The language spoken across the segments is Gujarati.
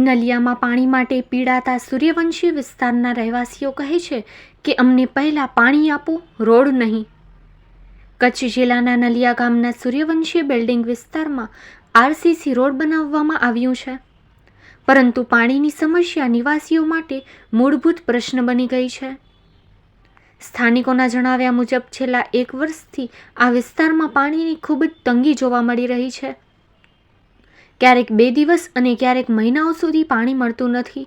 નલિયામાં પાણી માટે પીડાતા સૂર્યવંશી વિસ્તારના રહેવાસીઓ કહે છે કે અમને પહેલાં પાણી આપો, રોડ નહીં. કચ્છ જિલ્લાના નલિયા ગામના સૂર્યવંશી બિલ્ડિંગ વિસ્તારમાં આરસીસી રોડ બનાવવામાં આવ્યું છે. પરંતુ પાણીની સમસ્યા નિવાસીઓ માટે મૂળભૂત પ્રશ્ન બની ગઈ છે. સ્થાનિકોના જણાવ્યા મુજબ છેલ્લા એક વર્ષથી આ વિસ્તારમાં પાણીની ખૂબ જ તંગી જોવા મળી રહી છે. ક્યારેક બે દિવસ અને ક્યારેક મહિનાઓ સુધી પાણી મળતું નથી.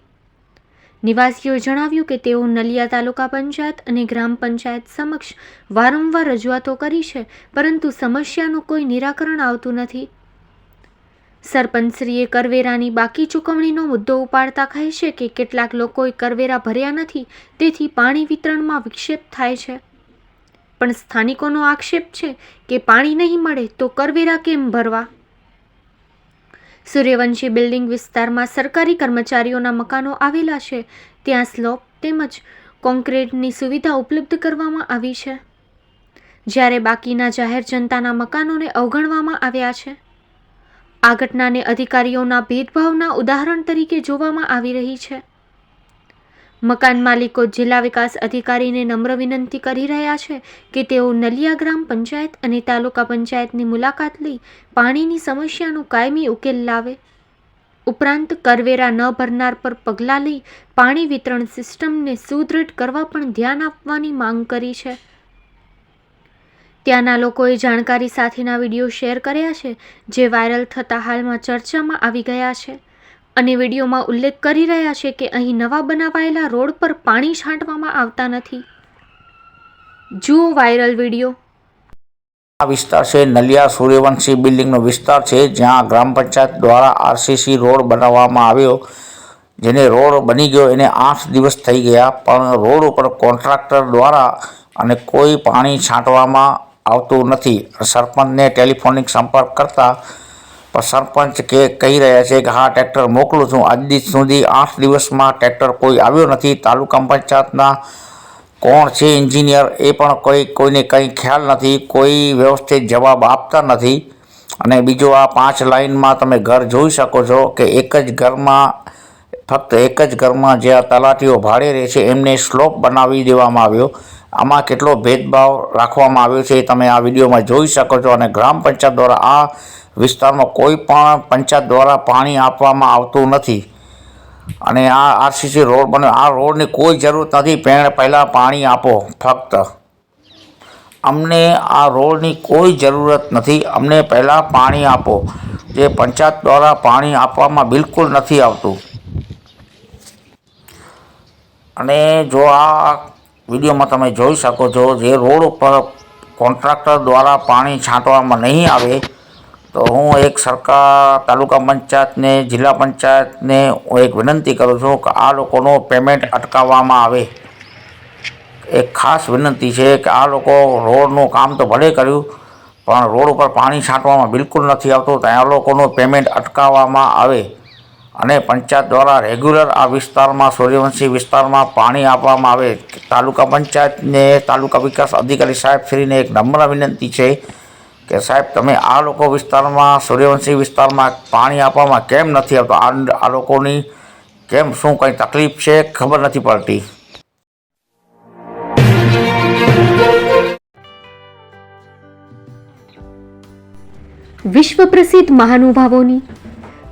નિવાસીઓએ જણાવ્યું કે તેઓ નલિયા તાલુકા પંચાયત અને ગ્રામ પંચાયત સમક્ષ વારંવાર રજૂઆતો કરી છે, પરંતુ સમસ્યાનું કોઈ નિરાકરણ આવતું નથી. સરપંચશ્રીએ કરવેરાની બાકી ચૂકવણીનો મુદ્દો ઉપાડતા કહે છે કે કેટલાક લોકોએ કરવેરા ભર્યા નથી, તેથી પાણી વિતરણમાં વિક્ષેપ થાય છે. પણ સ્થાનિકોનો આક્ષેપ છે કે પાણી નહીં મળે તો કરવેરા કેમ ભરવા? સૂર્યવંશી બિલ્ડિંગ વિસ્તારમાં સરકારી કર્મચારીઓના મકાનો આવેલા છે. ત્યાં સ્લોપ તેમજ કોન્ક્રીટની સુવિધા ઉપલબ્ધ કરવામાં આવી છે. જ્યારે બાકીના જાહેર જનતાના મકાનોને અવગણવામાં આવ્યા છે. આ ઘટનાને અધિકારીઓના ભેદભાવના ઉદાહરણ તરીકે જોવામાં આવી રહી છે. મકાન માલિકો જિલ્લા વિકાસ અધિકારીને નમ્ર વિનંતી કરી રહ્યા છે કે તેઓ નલિયા ગ્રામ પંચાયત અને તાલુકા પંચાયતની મુલાકાત લઈ પાણીની સમસ્યાનો કાયમી ઉકેલ લાવે. ઉપરાંત કરવેરા ન ભરનાર પર પગલાં લઈ પાણી વિતરણ સિસ્ટમને સુદૃઢ કરવા પણ ધ્યાન આપવાની માંગ કરી છે. ત્યાંના લોકોએ જાણકારી સાથેના વીડિયો શેર કર્યા છે, જે વાયરલ થતા હાલમાં ચર્ચામાં આવી ગયા છે. અને વિડીયોમાં ઉલ્લેખ કરી રહ્યા છે કે અહીં નવા બનાવાયેલા રોડ પર પાણી છાંટવામાં આવતા નથી. જુઓ વાયરલ વીડિયો. આ વિસ્તાર છે નલિયા સૂર્યવંશી બિલ્ડિંગનો વિસ્તાર છે, જ્યાં ગ્રામ પંચાયત દ્વારા આરસીસી રોડ બનાવવામાં આવ્યો, જેને રોડ બની ગયો. એને આઠ દિવસ થઈ ગયા, પણ રોડ ઉપર કોન્ટ્રાક્ટર દ્વારા અને કોઈ પાણી છાંટવામાં આવતું નથી. સરપંચને ટેલિફોનિક સંપર્ક કરતા પણ સરપંચ કે કહી રહ્યા છે કે હા, ટ્રેક્ટર મોકલું છું. આજ દિવસ સુધી આઠ દિવસમાં ટ્રેક્ટર કોઈ આવ્યો નથી. તાલુકા પંચાયતના કોણ છે એન્જિનિયર એ પણ કોઈ, કોઈને કંઈ ખ્યાલ નથી. કોઈ વ્યવસ્થિત જવાબ આપતા નથી. અને બીજો આ પાંચ લાઇનમાં તમે ઘર જોઈ શકો છો કે એક જ ઘરમાં, ફક્ત એક જ ઘરમાં જે આ તલાટીઓ ભાડે રહે છે, એમને સ્લોપ બનાવી દેવામાં આવ્યો. આમાં કેટલો ભેદભાવ રાખવામાં આવ્યો છે એ તમે આ વિડીયોમાં જોઈ શકો છો અને ગ્રામ પંચાયત દ્વારા આ વિસ્તારમાં કોઈ પણ પંચાયત દ્વારા પાણી આપવામાં આવતું નથી. અને આ આરસીસી રોડ બન્યો આ રોડની કોઈ જરૂરત નથી. પહેલાં પાણી આપો, ફક્ત. અમને આ રોડની કોઈ જરૂરત નથી. અમને પહેલાં પાણી આપો. જે પંચાયત દ્વારા પાણી આપવામાં બિલકુલ નથી આવતું. અને જો આ વિડીયોમાં તમે જોઈ શકો છો, જે રોડ ઉપર કોન્ટ્રાક્ટર દ્વારા પાણી છાંટવામાં નહીં આવે, તો હું એક સરકાર તાલુકા પંચાયતને, જિલ્લા પંચાયતને હું એક વિનંતી કરું છું કે આ લોકોનો પેમેન્ટ અટકાવવામાં આવે. એક ખાસ વિનંતી છે કે આ લોકો રોડનું કામ તો ભલે કર્યું, પણ રોડ ઉપર પાણી છાંટવામાં બિલકુલ નથી આવતું, ત્યાં લોકોનું પેમેન્ટ અટકાવવામાં આવે. અને પંચાયત દ્વારા રેગ્યુલર આ વિસ્તારમાં, સૂર્યવંશી વિસ્તારમાં પાણી આપવામાં આવે. તાલુકા પંચાયતને તાલુકા વિકાસ અધિકારી સાહેબ શ્રીને એક નમ્ર વિનંતી છે કે સાહેબ, તમે આ લોકો વિસ્તારમાં, સૂર્યવંશી વિસ્તારમાં પાણી આપવામાં કેમ નથી આવતો? આ લોકોની કેમ, શું કંઈ તકલીફ છે? ખબર નથી પડતી. વિશ્વ પ્રસિદ્ધ મહાનુભાવોની